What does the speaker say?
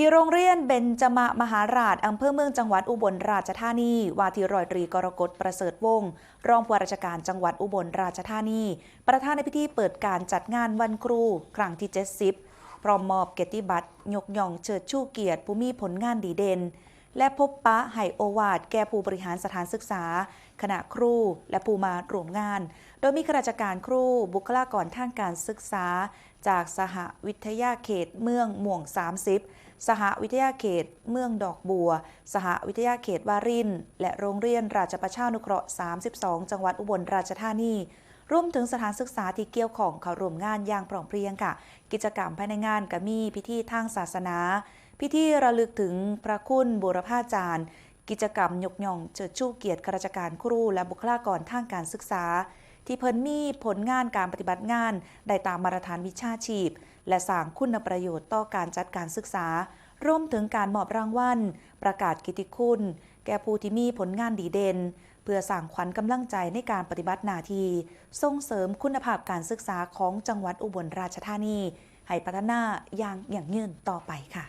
ที่โรงเรียนเบญจมามหาราชอำเภอเมืองจังหวัดอุบลราชธานีว่าที่ร้อยตรีกรกฎประเสริฐวงศ์รองผู้ว่าราชการจังหวัดอุบลราชธานี ประธานในพิธีเปิดการจัดงานวันครู ครั้งที่70พร้อมมอบเกียรติบัตรยกย่องเชิดชูเกียรติผู้มีผลงานดีเด่น และพบปะให้โอวาดแก่ผู้บริหารสถานศึกษา คณะครูและผู้มาร่วมงาน โดยมีข้าราชการครูบุคลากรทางการศึกษา จากสหวิทยาเขตเมืองม่วง 30 สหวิทยาเขตเมืองดอกบัว สหวิทยาเขตวารินและโรงเรียนราชประชานุเคราะห์ 32 จังหวัดอุบลราชธานีรวมถึงสถานศึกษาที่เกี่ยวของเข้าร่วมงานอย่างพร้อมเพรียงค่ะ กิจกรรมภายในงานก็มีพิธีทางศาสนา พิธีระลึกถึงพระคุณบูรพาจารย์ กิจกรรมยกย่องเชิดชูเกียรติข้าราชการครูและบุคลากรทางการศึกษา ที่เพิ่นมีผลงานการปฏิบัติงาน ได้ตามมาตรฐานวิชาชีพ และสร้างคุณประโยชน์ต่อการจัดการศึกษารวมถึงการมอบรางวัลประกาศกิตติคุณ แก่ผู้ที่มีผลงานดีเด่น เพื่อสร้างขวัญกำลังใจในการปฏิบัติหน้าที่ส่งเสริมคุณภาพการศึกษาของจังหวัดอุบลราชธานี ให้พัฒนาอย่างอย่างยืนต่อไปค่ะ